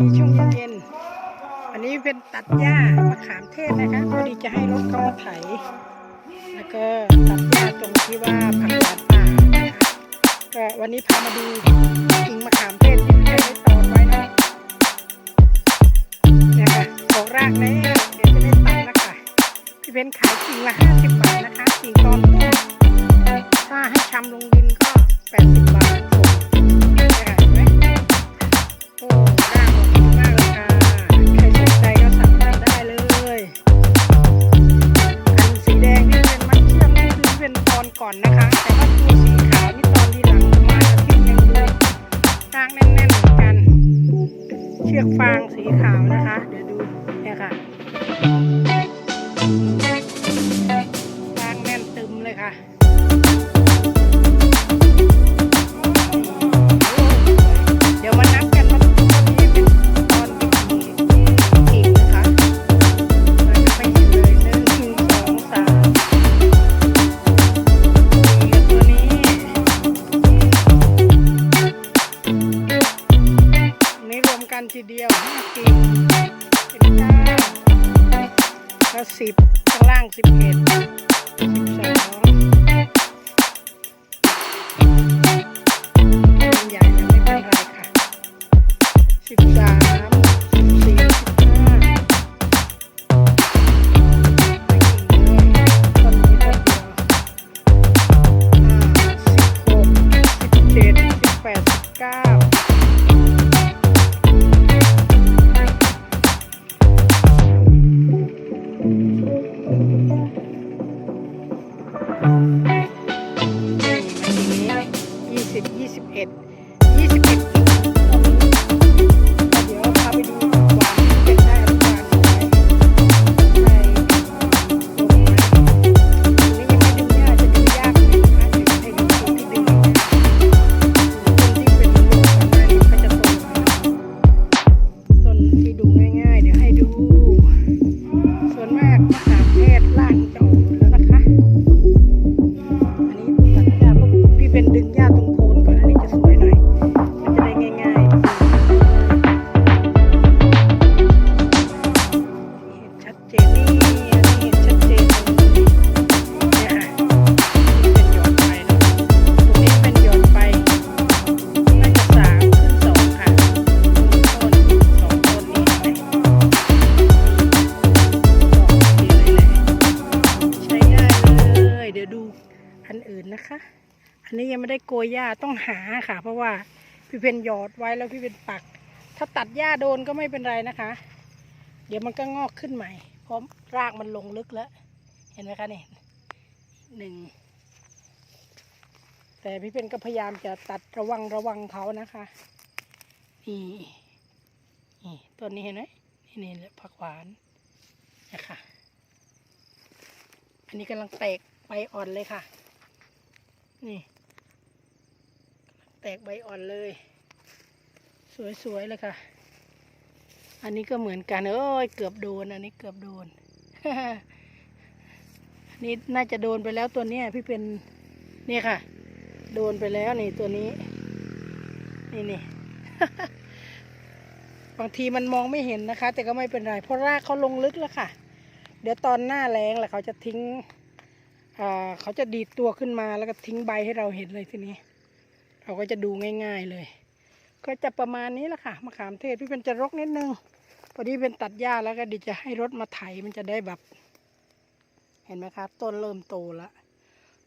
ดีช่วงเย็น อันนี้เป็นตัดหญ้ามะขามเทศนะคะพอดีจะให้รถเข้ามาไถ แล้วก็ตัดหญ้าตรงที่ว่าผักหวานป่านะคะก็วันนี้พามาดูกิ่งมะขามเทศที่พี่เพนได้ตอนไว้นะเนี่ยค่ะออกรากแล้วเดี๋ยวจะได้ตัดนะคะพี่เพนขายกิ่งละ50บบาทนะคะกิ่งตอนต้นถ้าให้ชำลงดินก็80บาท ฟางสีขาวนะคะ เดี๋ยวดูเนี่ยค่ะฟางแน่นตึมเลยค่ะ 10 ข้างล่าง 11 12 นนี้ยังไม่ได้โกยหญ้าต้องหาค่ะ เพราะว่าพี่เพนหยอดไว้แล้วพี่เพนปัก ถ้าตัดหญ้าโดนก็ไม่เป็นไรนะคะ เดี๋ยวมันก็งอกขึ้นใหม่เพราะรากมันลงลึกแล้ว เห็นไหมคะนี่หนึ่งแต่พี่เป็นก็พยายามจะตัดระวังระวังเขานะคะนี่นี่ต้นนี้เห็นไหมนี่นี่แหละผักหวานนะคะอันนี้กำลังแตกใบอ่อนเลยค่ะ นี่ แตกใบอ่อนเลย สวยๆเลยค่ะ อันนี้ก็เหมือนกัน เอ้ยเกือบโดน อันนี้เกือบโดนนนี้น่าจะโดนไปแล้วตัวเนี้ยพี่เป็นนี่ค่ะ โดนไปแล้วนี่ตัวนี้ นี่นี่บางทีมันมองไม่เห็นนะคะ แต่ก็ไม่เป็นไร เพราะรากเขาลงลึกแล้วค่ะ เดี๋ยวตอนหน้าแรงแหละเขาจะทิ้งเขาจะดีดตัวขึ้นมาแล้วก็ทิ้งใบให้เราเห็นเลยทีนี้ เราก็จะดูง่าย ๆเลย ก็จะประมาณนี้แหละค่ะมะขามเทศพี่เป็นจะรกนิดนึงพอดีเป็นตัดหญ้าแล้วก็ดีจะให้รถมาไถมันจะได้แบบ เห็นไหมครับ ต้นเริ่มโตแล้ว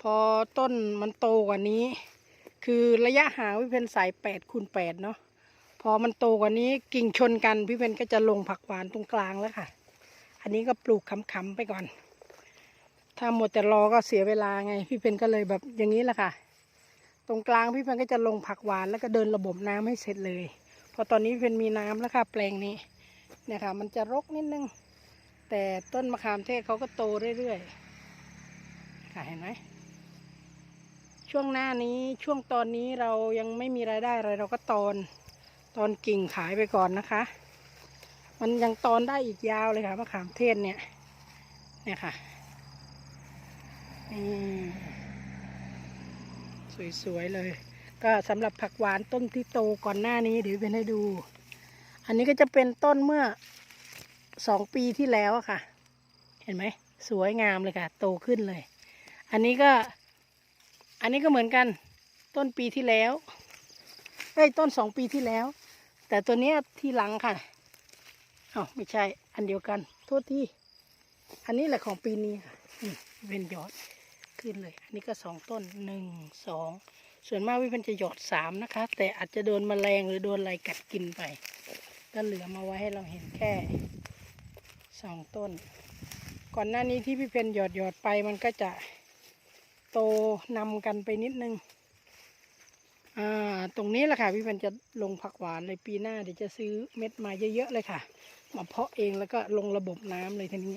พอต้นมันโตกว่านี้ คือระยะห่างพี่เพนใส่แปดคูณแปดเนาะพอมันโตกว่านี้กิ่งชนกันพี่เพนก็จะลงผักหวานตรงกลางแล้วค่ะ อันนี้ก็ปลูกขำๆไปก่อน ถ้าหมดแต่รอก็เสียเวลาไง พี่เพนก็เลยแบบอย่างนี้แหละค่ะ ตรงกลางพี่เพนก็จะลงผักหวานแล้วก็เดินระบบน้ำให้เสร็จเลยเพอตอนนี้เพนมีน้ำแล้วค่ะแปลงนี้เนี่ยค่ะ มันจะรกนิดนึง แต่ต้นมะขามเทศเขาก็โตเรื่อยๆค่ะเห็นไหมช่วงหน้านี้ช่วงตอนนี้เรายังไม่มีรายได้อะไรเราก็ตอนตอนกิ่งขายไปก่อนนะคะ มันยังตอนได้อีกยาวเลยค่ะมะขามเทศเนี่ยเนี่ยค่ะนี่ สวยๆเลย ก็สำหรับผักหวานต้นที่โตก่อนหน้านี้เดี๋ยวเป็นให้ดู อันนี้ก็จะเป็นต้นเมื่อสองปีที่แล้วค่ะ เห็นไหมสวยงามเลยค่ะ โตขึ้นเลย อันนี้ก็ อันนี้ก็เหมือนกัน ต้นปีที่แล้วเอ้ต้นสองปีที่แล้ว แต่ตัวเนี้ยที่หลังค่ะอ๋อไม่ใช่อันเดียวกัน โทษที่ อันนี้แหละของปีนี้ค่ะเป็นยอด ขึ้นเลย อันนี้ก็สองต้นหนึ่งสองส่วนมากวิเป็นจะหยอดสามนะคะ แต่อาจจะโดนแมลงหรือโดนอะไรกัดกินไป ก็เหลือมาไว้ให้เราเห็นแค่สองต้น ก่อนหน้านี้ที่พี่เพนหยอดหยอดไปมันก็จะโตนำกันไปนิดนึงอ่าตรงนี้แหละค่ะพี่เพนจะลงผักหวานเลยปีหน้าเดี๋ยวจะซื้อเม็ดมาเยอะๆเลยค่ะมาเพาะเองแล้วก็ลงระบบน้ำเลยทีนี้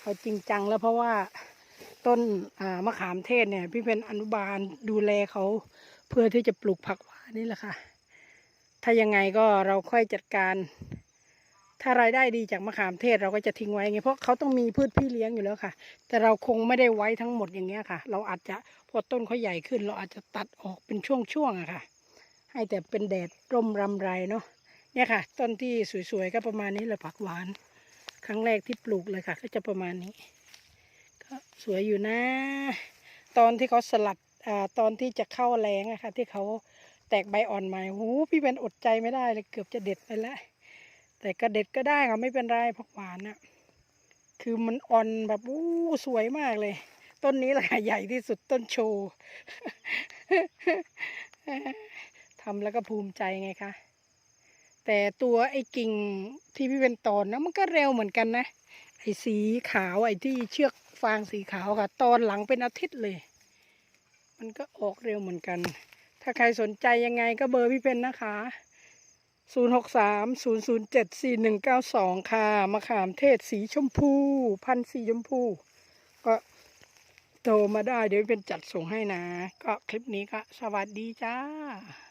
เอาจริงจังแล้วเพราะว่า ต้นมะขามเทศเนี่ย พี่เป็นอนุบาลดูแลเขาเพื่อที่จะปลูกผักหวานนี่แหละค่ะ ถ้ายังไงก็เราค่อยจัดการ ถ้ารายได้ดีจากมะขามเทศเราก็จะทิ้งไว้ไงเพราะเขาต้องมีพืชพี่เลี้ยงอยู่แล้วค่ะ แต่เราคงไม่ได้ไว้ทั้งหมดอย่างเงี้ยค่ะ เราอาจจะพอต้นเขาใหญ่ขึ้น เราอาจจะตัดออกเป็นช่วงๆอะค่ะ ให้แต่เป็นแดดร่มรำไรเนาะเนี่ยค่ะ ต้นที่สวยๆก็ประมาณนี้เลยผักหวาน ครั้งแรกที่ปลูกเลยค่ะ ก็จะประมาณนี้ สวยอยู่นะ ตอนที่เขาสลัดอ่าตอนที่จะเข้าแรงอะค่ะที่เขาแตกใบอ่อนมาโอ้โหพี่เป็นอดใจไม่ได้เลยเกือบจะเด็ดไปแล้ว แต่ก็เด็ดก็ได้ค่ะไม่เป็นไรผักหวานอะคือมันอ่อนแบบอู้สวยมากเลย ต้นนี้แหละค่ะใหญ่ที่สุดต้นโชว์ทำแล้วก็ภูมิใจไงคะแต่ตัวไอ้กิ่งที่พี่เป็นตอนนะมันก็เร็วเหมือนกันนะไอ้สีขาวไอ้ที่เชือก ฟางสีขาวค่ะ ตอนหลังเป็นอาทิตย์เลย มันก็ออกเร็วเหมือนกัน ถ้าใครสนใจยังไงก็เบอร์พี่เป็นนะคะ 0 6 3 0 0 7 4 1 9 2 ค่ะ มะขามเทศสีชมพู พันสีชมพู ก็โทรมาได้เดี๋ยวเป็นจัดส่งให้นะ ก็คลิปนี้ก็สวัสดีจ้า